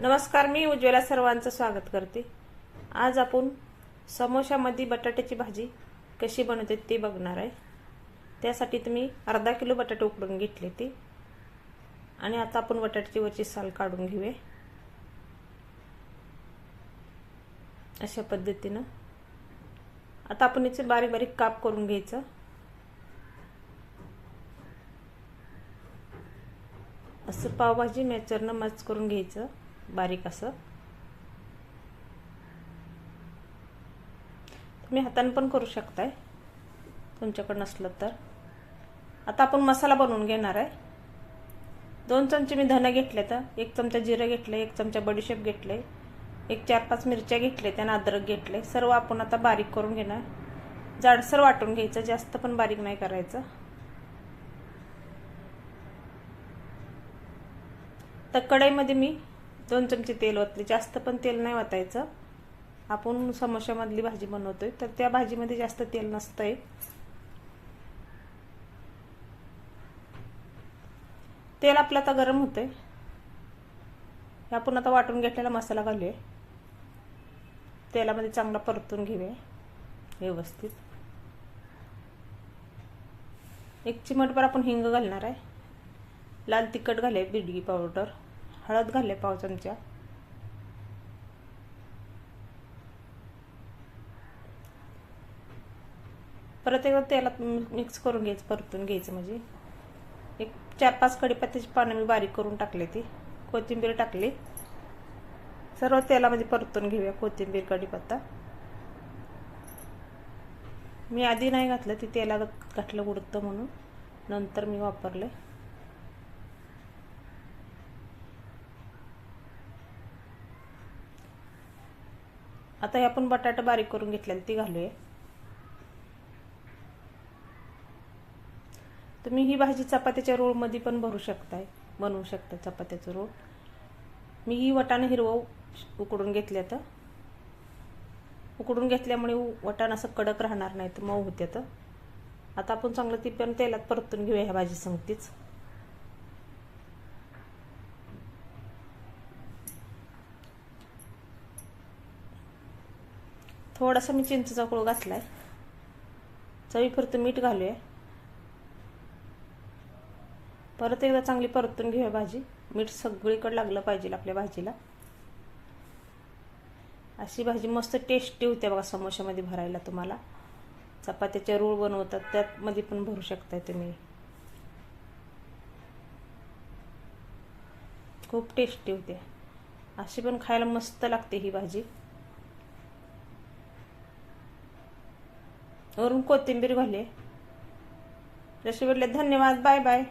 नमस्कार मी उज्ज्वला सर्वांचं स्वागत करते. आज आपण समोशामध्ये बटाट्याची भाजी कशी बनवते ते बघणार आहे. त्यासाठी तुम्ही अर्धा किलो बटाटे उकडून घेतले ते. आणि आता आपण बटाट्याची वरची साल काढून घेऊया. अशा पद्धतीनं. आता आपण याचे बारीक बारीक काप करून घ्यायचं. असं पावभाजी मॅचरनं मच करून घ्यायचं. बारीक असं. तुम्ही हाताने पण करू शकताय. तुमच्याकडं नसलं तर. आता आपण मसाला बनवून घेणार आहे. दोन चमचे मी धनं घेतले तर एक चमचा जिरं घेतलं एक चमचा बडीशेप घेतले एक चार पाच मिरच्या घेतले त्यानं अद्रक घेतले सर्व आपण आता बारीक करून घेणार. जाडसर वाटून घ्यायचं जास्त पण बारीक नाही करायचं. तर कढईमध्ये मी दोन चमचे तेल ओतले. जास्त पण तेल नाही ओतायचं. आपण समोशामधली भाजी बनवतोय तर त्या भाजीमध्ये जास्त तेल नसतंय. तेल आपलं आता गरम होतंय. आपण आता वाटून घेतलेला मसाला घालूया. तेलामध्ये चांगला परतून घेऊया व्यवस्थित. एक चिमटभर आपण हिंग घालणार आहे. लाल तिखट घालूया बिडगी पावडर. हळद घाले पाव चमचा. परत एकदा तेलात मिक्स करून घ्यायचं परतून घ्यायचं म्हणजे. एक चार पाच कढीपत्त्याची पानं मी बारीक करून टाकले ती कोथिंबीर टाकली. सर्व तेलामध्ये परतून घेऊया कोथिंबीर कढीपत्ता. मी आधी नाही घातलं ती तेलात घातलं उडतं म्हणून. नंतर मी वापरले. आता हे आपण बटाटा बारीक करून घेतलेली ती घालूया. तुम्ही ही भाजी चपात्याच्या रोळमध्ये पण भरू शकताय बनवू शकता चपात्याचं रोल मी ही वटाणं हिरवं उकडून घेतल्या तर उकडून घेतल्यामुळे वटाण असं कडक राहणार नाही तर मऊ होत्या तर आता आपण चांगलं ती पण तेलात परतून घेऊया ह्या भाजी संगतीच. थोडासा मी चिंचचा कुळ घातलाय. चवीपुरतं मीठ घालूया. परत एकदा चांगली परतून घेऊया भाजी. मीठ सगळीकडे लागलं पाहिजे आपल्या भाजीला. अशी भाजी मस्त टेस्टी होते बघा समोशामध्ये भरायला तुम्हाला. चपात्याचे रूळ बनवतात त्यामध्ये पण भरू शकताय तुम्ही. खूप टेस्टी होते. अशी पण खायला मस्त लागते ही भाजी. वरून कोथिंबीर घाले. जसे म्हटले धन्यवाद बाय बाय